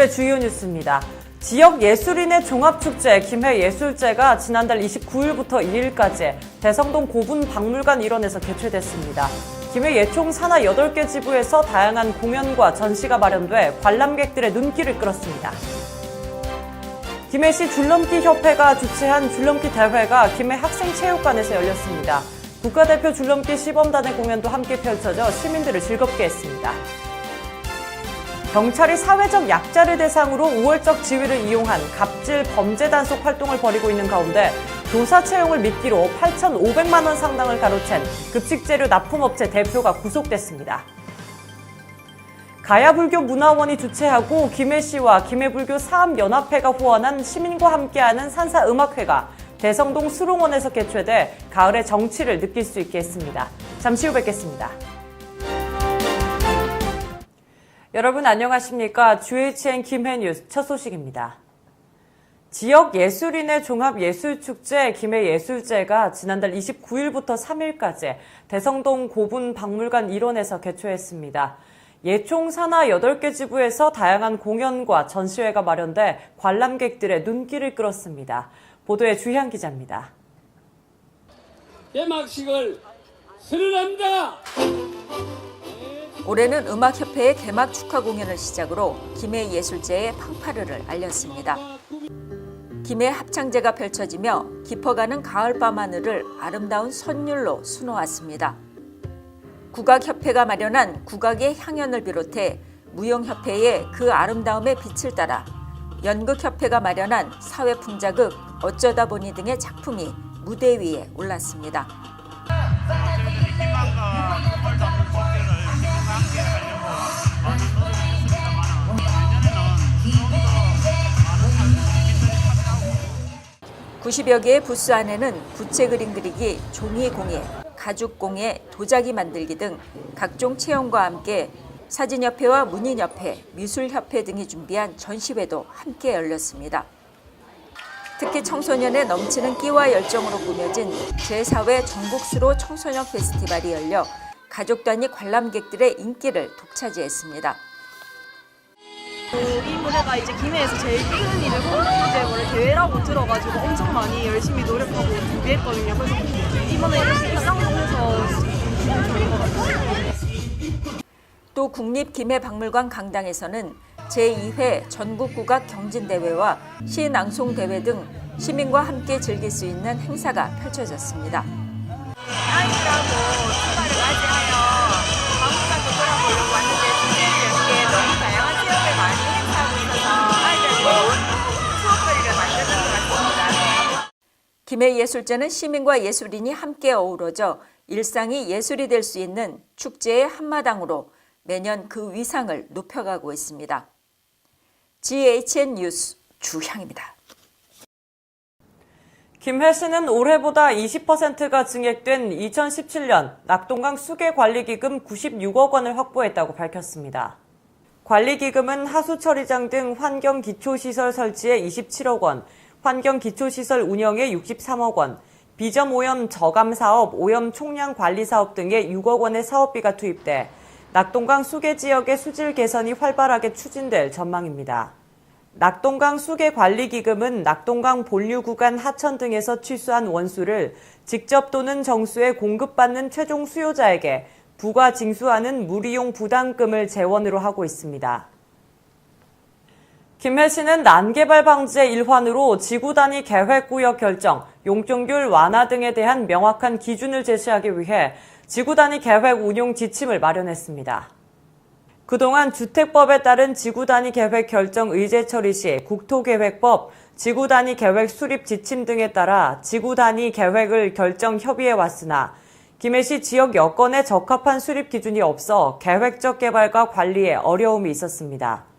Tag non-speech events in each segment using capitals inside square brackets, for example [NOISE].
오늘의 주요 뉴스입니다. 지역 예술인의 종합축제 김해예술제가 지난달 29일부터 2일까지 대성동 고분 박물관 일원에서 개최됐습니다. 김해 예총 산하 8개 지부에서 다양한 공연과 전시가 마련돼 관람객들의 눈길을 끌었습니다. 김해시 줄넘기 협회가 주최한 줄넘기 대회가 김해 학생체육관에서 열렸습니다. 국가대표 줄넘기 시범단의 공연도 함께 펼쳐져 시민들을 즐겁게 했습니다. 경찰이 사회적 약자를 대상으로 우월적 지위를 이용한 갑질 범죄 단속 활동을 벌이고 있는 가운데 교사 채용을 미끼로 8,500만 원 상당을 가로챈 급식재료 납품업체 대표가 구속됐습니다. 가야불교 문화원이 주최하고 김해시와 김해불교 사암연합회가 후원한 시민과 함께하는 산사음악회가 대성동 수롱원에서 개최돼 가을의 정치를 느낄 수 있게 했습니다. 잠시 후 뵙겠습니다. 여러분 안녕하십니까? GHN 김해 뉴스 첫 소식입니다. 지역 예술인의 종합예술축제 김해예술제가 지난달 29일부터 3일까지 대성동 고분 박물관 일원에서 개최했습니다. 예총 산하 8개 지부에서 다양한 공연과 전시회가 마련돼 관람객들의 눈길을 끌었습니다. 보도에 주희한 기자입니다. 개막식을 수련합니다. 올해는 음악협회의 개막 축하 공연을 시작으로 김해 예술제의 팡파르를 알렸습니다. 김해 합창제가 펼쳐지며 깊어가는 가을밤 하늘을 아름다운 선율로 수놓았습니다. 국악협회가 마련한 국악의 향연을 비롯해 무용협회의 그 아름다움의 빛을 따라 연극협회가 마련한 사회풍자극 어쩌다 보니 등의 작품이 무대 위에 올랐습니다. 90여 개의 부스 안에는 부채 그림 그리기, 종이 공예, 가죽 공예, 도자기 만들기 등 각종 체험과 함께 사진협회와 문인협회, 미술협회 등이 준비한 전시회도 함께 열렸습니다. 특히 청소년의 넘치는 끼와 열정으로 꾸며진 제4회 전국수로 청소년 페스티벌이 열려 가족 단위 관람객들의 인기를 독차지했습니다. 이 무대가 이제 김해에서 제일 큰 이제 홍보제 원래 대회라고 들어가지고 엄청 많이 열심히 노력하고 준비했거든요. 그래서 이번에 이렇게 입상동에서 기분 좋은 것 같아요. 또 국립김해박물관 강당에서는 제2회 전국국악 경진대회와 시낭송대회 등 시민과 함께 즐길 수 있는 행사가 펼쳐졌습니다. 김해예술제는 시민과 예술인이 함께 어우러져 일상이 예술이 될 수 있는 축제의 한마당으로 매년 그 위상을 높여가고 있습니다. GHN 뉴스 주향입니다. 김해 시는 올해보다 20%가 증액된 2017년 낙동강 수계관리기금 96억 원을 확보했다고 밝혔습니다. 관리기금은 하수처리장 등 환경기초시설 설치에 27억 원, 환경기초시설 운영에 63억 원, 비점 오염 저감 사업, 오염 총량 관리 사업 등에 6억 원의 사업비가 투입돼 낙동강 수계 지역의 수질 개선이 활발하게 추진될 전망입니다. 낙동강 수계 관리 기금은 낙동강 본류 구간 하천 등에서 취수한 원수를 직접 또는 정수에 공급받는 최종 수요자에게 부과 징수하는 무리용 부담금을 재원으로 하고 있습니다. 김해 시는 난개발 방지의 일환으로 지구 단위 계획 구역 결정, 용적률 완화 등에 대한 명확한 기준을 제시하기 위해 지구 단위 계획 운용 지침을 마련했습니다. 그동안 주택법에 따른 지구 단위 계획 결정 의제 처리 시 국토계획법, 지구 단위 계획 수립 지침 등에 따라 지구 단위 계획을 결정 협의해 왔으나 김해시 지역 여건에 적합한 수립 기준이 없어 계획적 개발과 관리에 어려움이 있었습니다.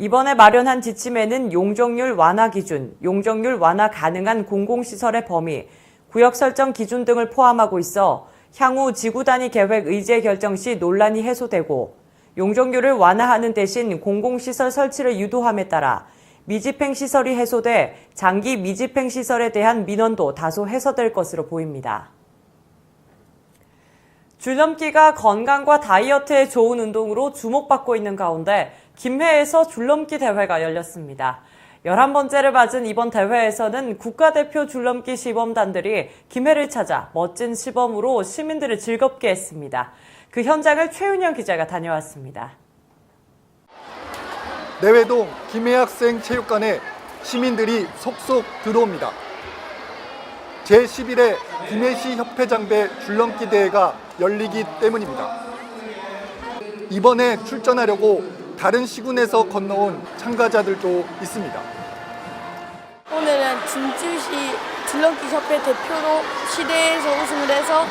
이번에 마련한 지침에는 용적률 완화 기준, 용적률 완화 가능한 공공시설의 범위, 구역 설정 기준 등을 포함하고 있어 향후 지구 단위 계획 의제 결정 시 논란이 해소되고 용적률을 완화하는 대신 공공시설 설치를 유도함에 따라 미집행 시설이 해소돼 장기 미집행 시설에 대한 민원도 다소 해소될 것으로 보입니다. 줄넘기가 건강과 다이어트에 좋은 운동으로 주목받고 있는 가운데 김해에서 줄넘기 대회가 열렸습니다. 11번째를 맞은 이번 대회에서는 국가대표 줄넘기 시범단들이 김해를 찾아 멋진 시범으로 시민들을 즐겁게 했습니다. 그 현장을 최윤영 기자가 다녀왔습니다. 내외동 김해학생 체육관에 시민들이 속속 들어옵니다. 제11회 김해시 협회장배 줄넘기 대회가 열리기 때문입니다. 이번에 출전하려고 다른 시군에서 건너온 참가자들도 있습니다. 오늘은 진주시 줄넘기 협회 대표로 시대에서 우승을 해서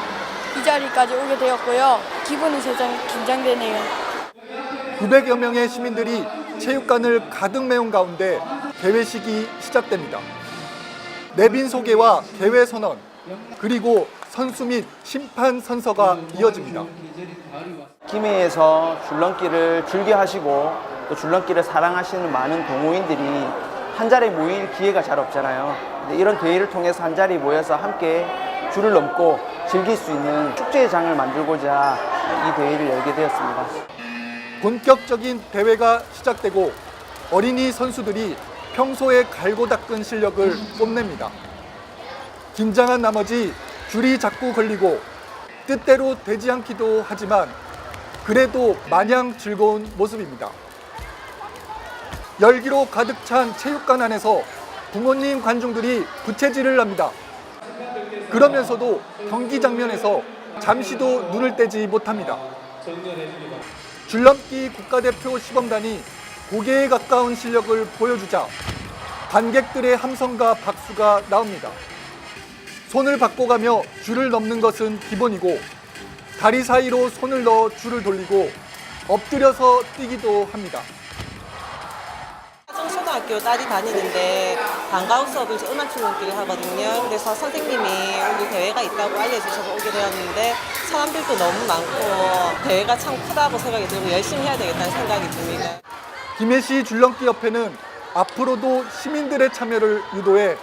이 자리까지 오게 되었고요. 기분이 세상 긴장되네요. 900여 명의 시민들이 체육관을 가득 메운 가운데 개회식이 시작됩니다. 내빈 소개와 개회 선언, 그리고 선수 및 심판 선서가 이어집니다. 김해에서 줄넘기를 즐겨 하시고 또 줄넘기를 사랑하시는 많은 동호인들이 한 자리에 모일 기회가 잘 없잖아요. 근데 이런 대회를 통해서 한 자리에 모여서 함께 줄을 넘고 즐길 수 있는 축제의 장을 만들고자 이 대회를 열게 되었습니다. 본격적인 대회가 시작되고 어린이 선수들이 평소에 갈고 닦은 실력을 [LAUGHS] 뽐냅니다. 긴장한 나머지 줄이 자꾸 걸리고 뜻대로 되지 않기도 하지만 그래도 마냥 즐거운 모습입니다. 열기로 가득 찬 체육관 안에서 부모님 관중들이 부채질을 합니다. 그러면서도 경기 장면에서 잠시도 눈을 떼지 못합니다. 줄넘기 국가대표 시범단이 고개에 가까운 실력을 보여주자 관객들의 함성과 박수가 나옵니다. 손을 바꿔가며 줄을 넘는 것은 기본이고 다리 사이로 손을 넣어 줄을 돌리고 엎드려서 뛰기도 합니다. 초등학교 딸이 다니는데 방과후 수업을 음악 출렁기를 하거든요. 그래서 선생님이 오늘 대회가 있다고 알려주셔서 오게 되었는데 사람들도 너무 많고 대회가 참 크다고 생각이 들고 열심히 해야 되겠다는 생각이 듭니다. 김해시 줄넘기 협회는 앞으로도 시민들의 참여를 유도해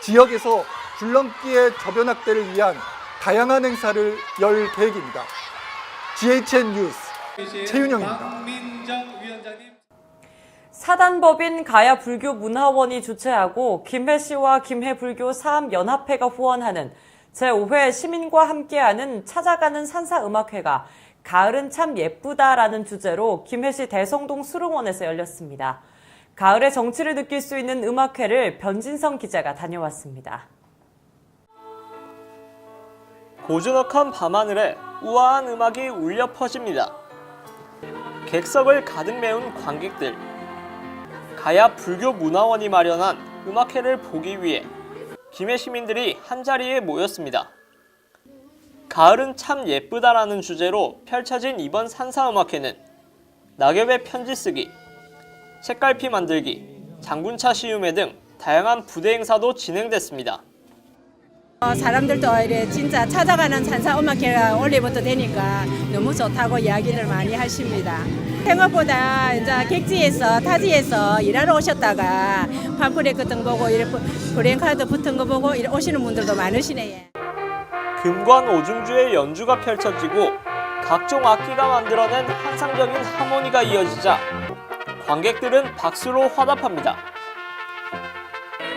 지역에서 줄넘기의 저변학대를 위한 다양한 행사를 열 계획입니다. GHN 뉴스 최윤영입니다. 사단법인 가야 불교 문화원이 주최하고 김해 시와 김해불교 사암연합회가 후원하는 제5회 시민과 함께하는 찾아가는 산사음악회가 가을은 참 예쁘다라는 주제로 김해시 대성동 수릉원에서 열렸습니다. 가을의 정취를 느낄 수 있는 음악회를 변진성 기자가 다녀왔습니다. 고즈넉한 밤하늘에 우아한 음악이 울려 퍼집니다. 객석을 가득 메운 관객들. 가야 불교 문화원이 마련한 음악회를 보기 위해 김해 시민들이 한자리에 모였습니다. 가을은 참 예쁘다라는 주제로 펼쳐진 이번 산사음악회는 낙엽의 편지 쓰기, 색깔피 만들기, 장군차 시음회 등 다양한 부대 행사도 진행됐습니다. 어, 사람들도 이래 진짜 찾아가는 산사 음악회가 올해부터 되니까 너무 좋다고 이야기를 많이 하십니다. 생각보다 이제 객지에서 타지에서 일하러 오셨다가 팜프렛 같은 거 보고 이래 브랜카드 붙은 거 보고 오시는 분들도 많으시네요. 금관 오중주의 연주가 펼쳐지고 각종 악기가 만들어낸 환상적인 하모니가 이어지자 관객들은 박수로 화답합니다.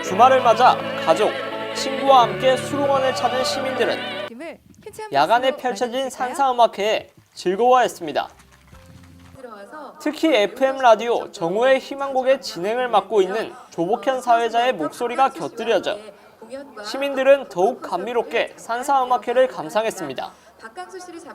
주말을 맞아 가족, 친구와 함께 수롱원을 찾은 시민들은 야간에 펼쳐진 산사음악회에 즐거워했습니다. 특히 FM 라디오 정우의 희망곡의 진행을 맡고 있는 조복현 사회자의 목소리가 곁들여져 시민들은 더욱 감미롭게 산사음악회를 감상했습니다.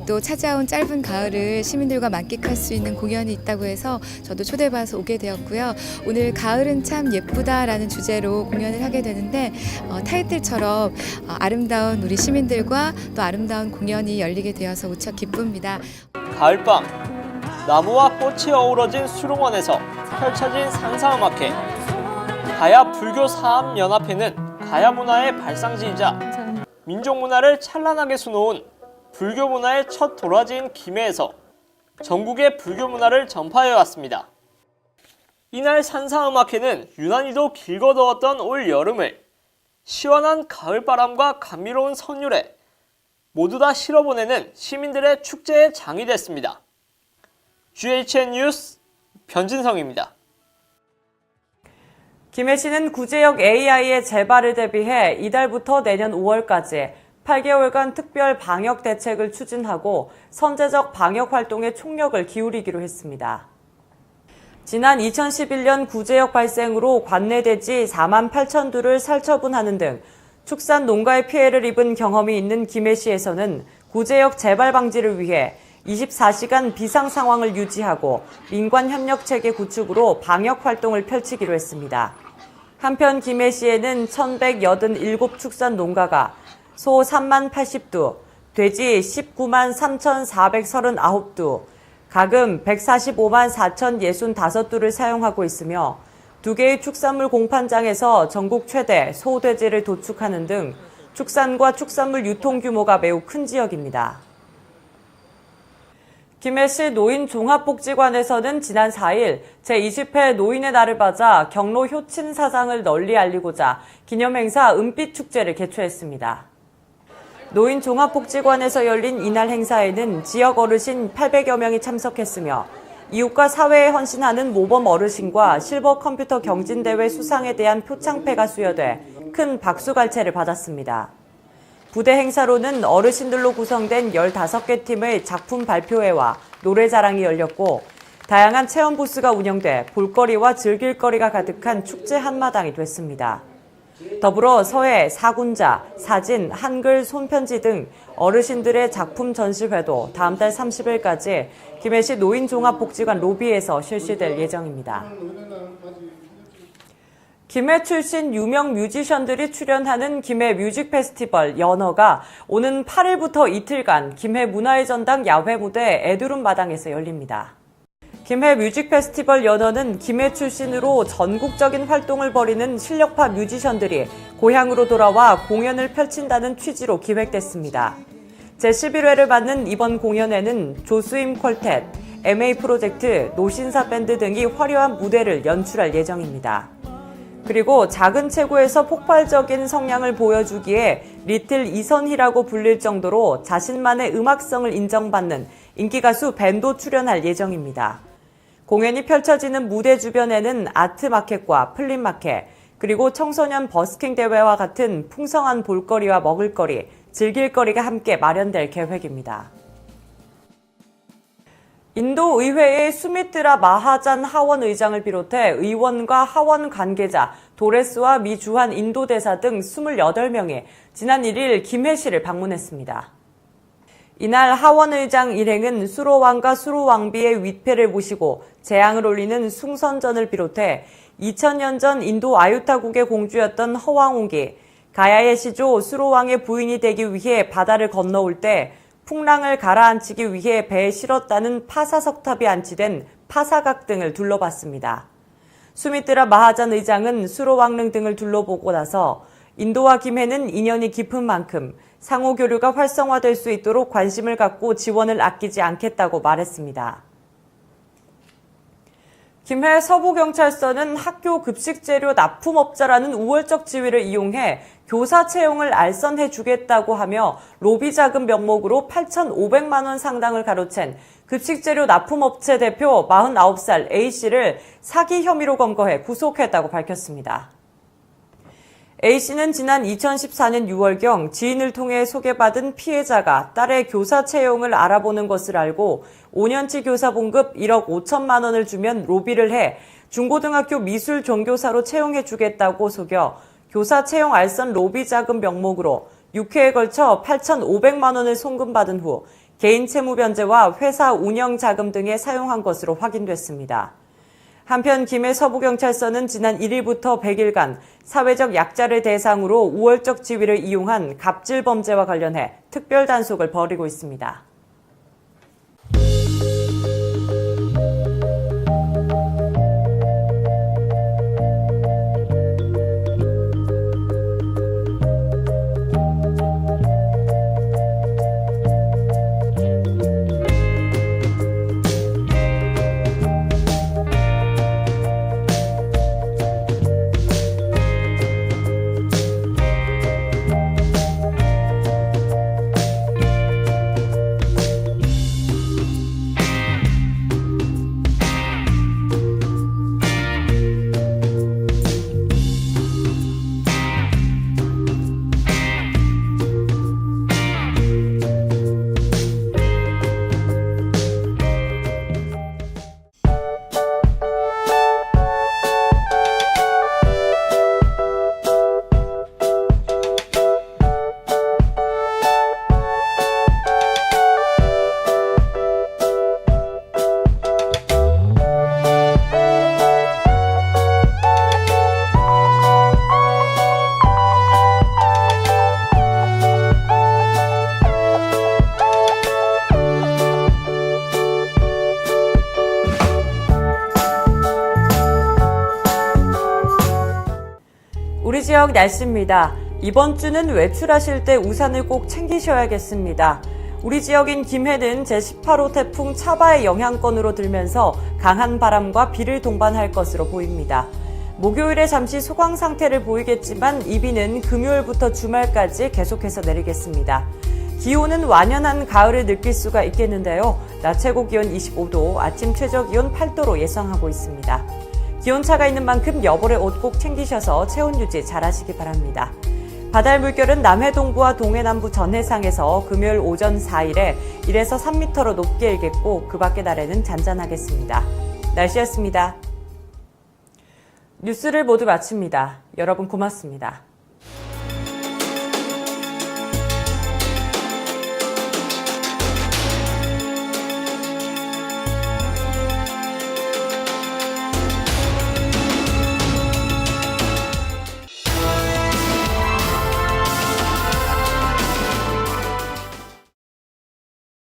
또 찾아온 짧은 가을을 시민들과 만끽할 수 있는 공연이 있다고 해서 저도 초대받아서 오게 되었고요. 오늘 가을은 참 예쁘다라는 주제로 공연을 하게 되는데 어, 타이틀처럼 어, 아름다운 우리 시민들과 또 아름다운 공연이 열리게 되어서 무척 기쁩니다. 가을밤 나무와 꽃이 어우러진 수롱원에서 펼쳐진 산사음악회 가야 불교 사암연합회는 가야 문화의 발상지이자 민족 문화를 찬란하게 수놓은 불교 문화의 첫 도라지인 김해에서 전국의 불교 문화를 전파해 왔습니다. 이날 산사음악회는 유난히도 길고 더웠던 올 여름을 시원한 가을바람과 감미로운 선율에 모두 다 실어보내는 시민들의 축제의 장이 됐습니다. GHN 뉴스 변진성입니다. 김해 시는 구제역 AI의 재발을 대비해 이달부터 내년 5월까지 8개월간 특별 방역 대책을 추진하고 선제적 방역 활동에 총력을 기울이기로 했습니다. 지난 2011년 구제역 발생으로 관내 돼지 4만 8천 두를 살처분하는 등 축산 농가의 피해를 입은 경험이 있는 김해시에서는 구제역 재발 방지를 위해 24시간 비상 상황을 유지하고 민관 협력 체계 구축으로 방역 활동을 펼치기로 했습니다. 한편 김해시에는 1,187 축산 농가가 소 3만 80두, 돼지 19만 3,439두, 가금 145만 4,065두를 사용하고 있으며 두 개의 축산물 공판장에서 전국 최대 소돼지를 도축하는 등 축산과 축산물 유통 규모가 매우 큰 지역입니다. 김해시 노인종합복지관에서는 지난 4일 제20회 노인의 날을 맞아 경로 효친 사상을 널리 알리고자 기념행사 은빛 축제를 개최했습니다. 노인종합복지관에서 열린 이날 행사에는 지역 어르신 800여 명이 참석했으며 이웃과 사회에 헌신하는 모범 어르신과 실버 컴퓨터 경진대회 수상에 대한 표창패가 수여돼 큰 박수갈채를 받았습니다. 부대 행사로는 어르신들로 구성된 15개 팀의 작품 발표회와 노래 자랑이 열렸고 다양한 체험 부스가 운영돼 볼거리와 즐길 거리가 가득한 축제 한마당이 됐습니다. 더불어 서예, 사군자, 사진, 한글, 손편지 등 어르신들의 작품 전시회도 다음 달 30일까지 김해시 노인종합복지관 로비에서 실시될 예정입니다. 김해 출신 유명 뮤지션들이 출연하는 김해 뮤직 페스티벌 연어가 오는 8일부터 이틀간 김해 문화의 전당 야외 무대 에두름 마당에서 열립니다. 김해 뮤직 페스티벌 연어는 김해 출신으로 전국적인 활동을 벌이는 실력파 뮤지션들이 고향으로 돌아와 공연을 펼친다는 취지로 기획됐습니다. 제11회를 맞는 이번 공연에는 조수임 퀄텟, MA 프로젝트, 노신사 밴드 등이 화려한 무대를 연출할 예정입니다. 그리고 작은 체구에서 폭발적인 성량을 보여주기에 리틀 이선희라고 불릴 정도로 자신만의 음악성을 인정받는 인기 가수 밴도 출연할 예정입니다. 공연이 펼쳐지는 무대 주변에는 아트마켓과 플립마켓, 그리고 청소년 버스킹 대회와 같은 풍성한 볼거리와 먹을거리, 즐길거리가 함께 마련될 계획입니다. 인도 의회의 수미트라 마하잔 하원 의장을 비롯해 의원과 하원 관계자, 도레스와 미 주한 인도 대사 등 28명이 지난 1일 김해 시를 방문했습니다. 이날 하원 의장 일행은 수로왕과 수로왕비의 위패를 모시고 재앙을 올리는 숭선전을 비롯해 2000년 전 인도 아유타국의 공주였던 허왕옥이 가야의 시조 수로왕의 부인이 되기 위해 바다를 건너올 때 풍랑을 가라앉히기 위해 배에 실었다는 파사석탑이 안치된 파사각 등을 둘러봤습니다. 수미뜨라 마하잔 의장은 수로왕릉 등을 둘러보고 나서 인도와 김해는 인연이 깊은 만큼 상호 교류가 활성화될 수 있도록 관심을 갖고 지원을 아끼지 않겠다고 말했습니다. 김해 서부경찰서는 학교 급식재료 납품업자라는 우월적 지위를 이용해 교사 채용을 알선해 주겠다고 하며 로비 자금 명목으로 8,500만 원 상당을 가로챈 급식재료 납품업체 대표 49살 A씨를 사기 혐의로 검거해 구속했다고 밝혔습니다. A씨는 지난 2014년 6월경 지인을 통해 소개받은 피해자가 딸의 교사 채용을 알아보는 것을 알고 5년치 교사 봉급 1억 5천만 원을 주면 로비를 해 중고등학교 미술 종교사로 채용해 주겠다고 속여 교사 채용 알선 로비 자금 명목으로 6회에 걸쳐 8,500만 원을 송금받은 후 개인 채무 변제와 회사 운영 자금 등에 사용한 것으로 확인됐습니다. 한편 김해 서부경찰서는 지난 1일부터 100일간 사회적 약자를 대상으로 우월적 지위를 이용한 갑질 범죄와 관련해 특별 단속을 벌이고 있습니다. 지역 날씨입니다. 이번 주는 외출하실 때 우산을 꼭 챙기셔야겠습니다. 우리 지역인 김해는 제18호 태풍 차바의 영향권으로 들면서 강한 바람과 비를 동반할 것으로 보입니다. 목요일에 잠시 소강 상태를 보이겠지만 이 비는 금요일부터 주말까지 계속해서 내리겠습니다. 기온은 완연한 가을을 느낄 수가 있겠는데요. 낮 최고 기온 25도, 아침 최저 기온 8도로 예상하고 있습니다. 기온차가 있는 만큼 여벌의 옷 꼭 챙기셔서 체온 유지 잘 하시기 바랍니다. 바다의 물결은 남해 동부와 동해 남부 전 해상에서 금요일 오전 4일에 1에서 3m로 높게 일겠고 그 밖의 날에는 잔잔하겠습니다. 날씨였습니다. 뉴스를 모두 마칩니다. 여러분 고맙습니다.